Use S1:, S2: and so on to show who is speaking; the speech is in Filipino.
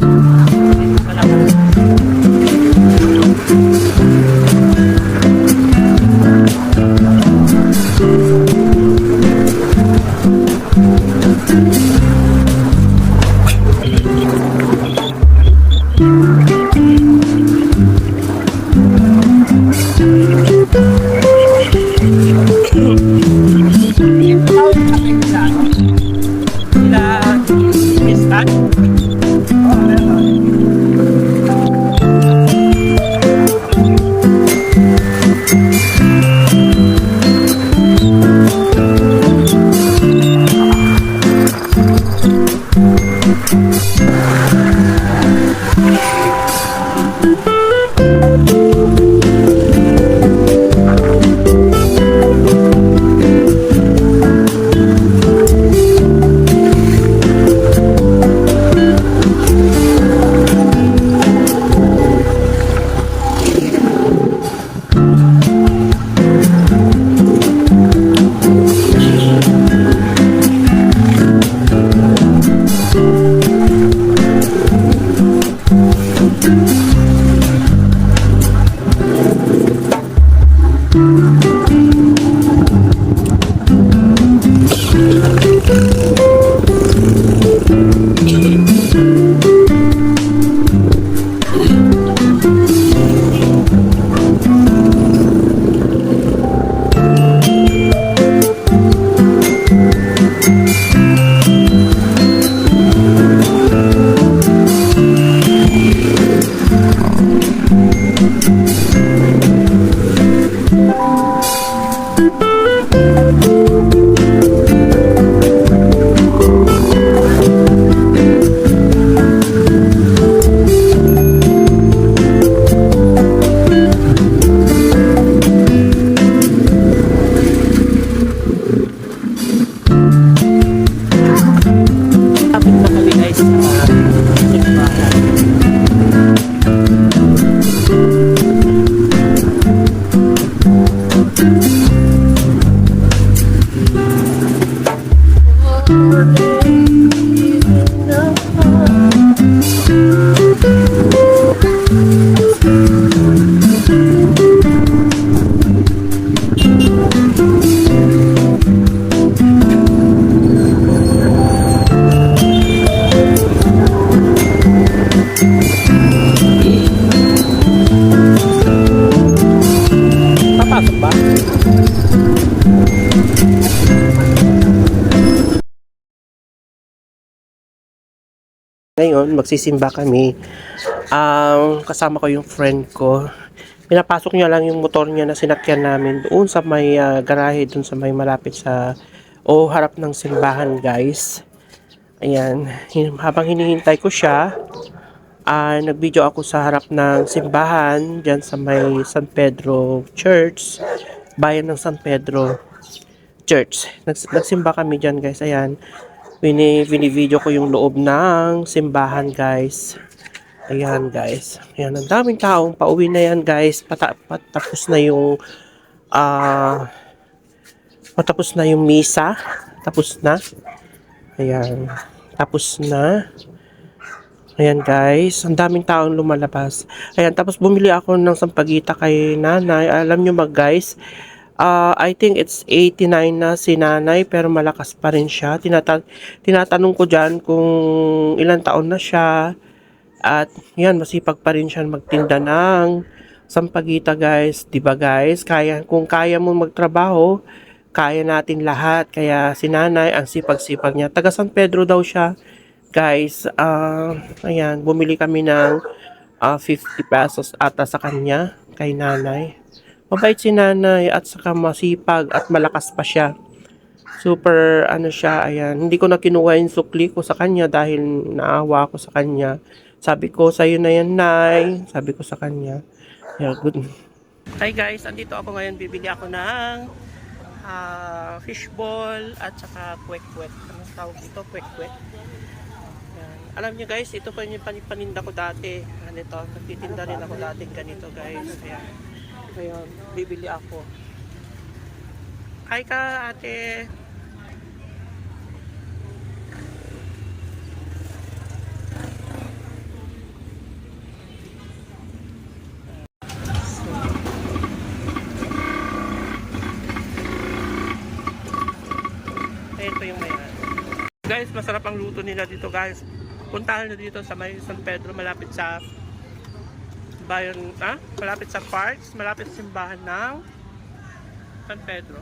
S1: Sila, Thank you. Tapos November. Ngayon, magsisimba kami. Ang kasama ko yung friend ko. Pinapasok niya lang yung motor niya na sinakyan namin doon sa may ah, garahe, doon sa may malapit sa o harap ng simbahan, guys. Ayan, habang hinihintay ko siya, ah nag-video ako sa harap ng simbahan diyan sa may San Pedro Church, bayan ng San Pedro Church. Nags- nagsimba kami diyan, guys. Ayan. Bini, video ko yung loob ng simbahan, guys. Ayan, guys. Ayan, ang daming taong pauwi na yan, guys. Pata, patapos na yung ah patapos na yung misa. Tapos na. Ayan. Tapos na. Ayan guys, ang daming taong lumalabas. Ayan, tapos bumili ako ng sampagita kay nanay. Alam nyo mag guys, ah, I think it's 89 na si nanay pero malakas pa rin siya. Tinata tinatanong ko dyan kung ilang taon na siya. At yan, masipag pa rin siya magtinda ng sampagita guys. ba guys? Kaya, kung kaya mo magtrabaho, kaya natin lahat. Kaya si nanay, ang sipag-sipag niya. Taga San Pedro daw siya. Guys, ah, ayan, bumili kami ng ah, 50 pesos ata sa kanya, kay nanay. Mabait si nanay at saka masipag at malakas pa siya. Super, ano siya, ayan. Hindi ko na kinuha yung sukli ko sa kanya dahil naawa ako sa kanya. Sabi ko, sa'yo na yan, Nay. Sabi ko sa kanya. Yeah, good. Hi guys, andito ako ngayon. Bibili ako ng ah, fishball at saka kwek-kwek. Anong tawag dito? Kwek-kwek. Alam niyo guys, ito pa yung pan- paninda ko dati. Ganito, nagtitinda rin ako dati ganito guys. Ayan. Ngayon, bibili ako. Hi ka, ate. ito yung mayan. Guys, masarap ang luto nila dito guys. Puntahan nyo dito sa may San Pedro malapit sa bayan, ah, malapit sa parks, malapit sa simbahan ng San Pedro.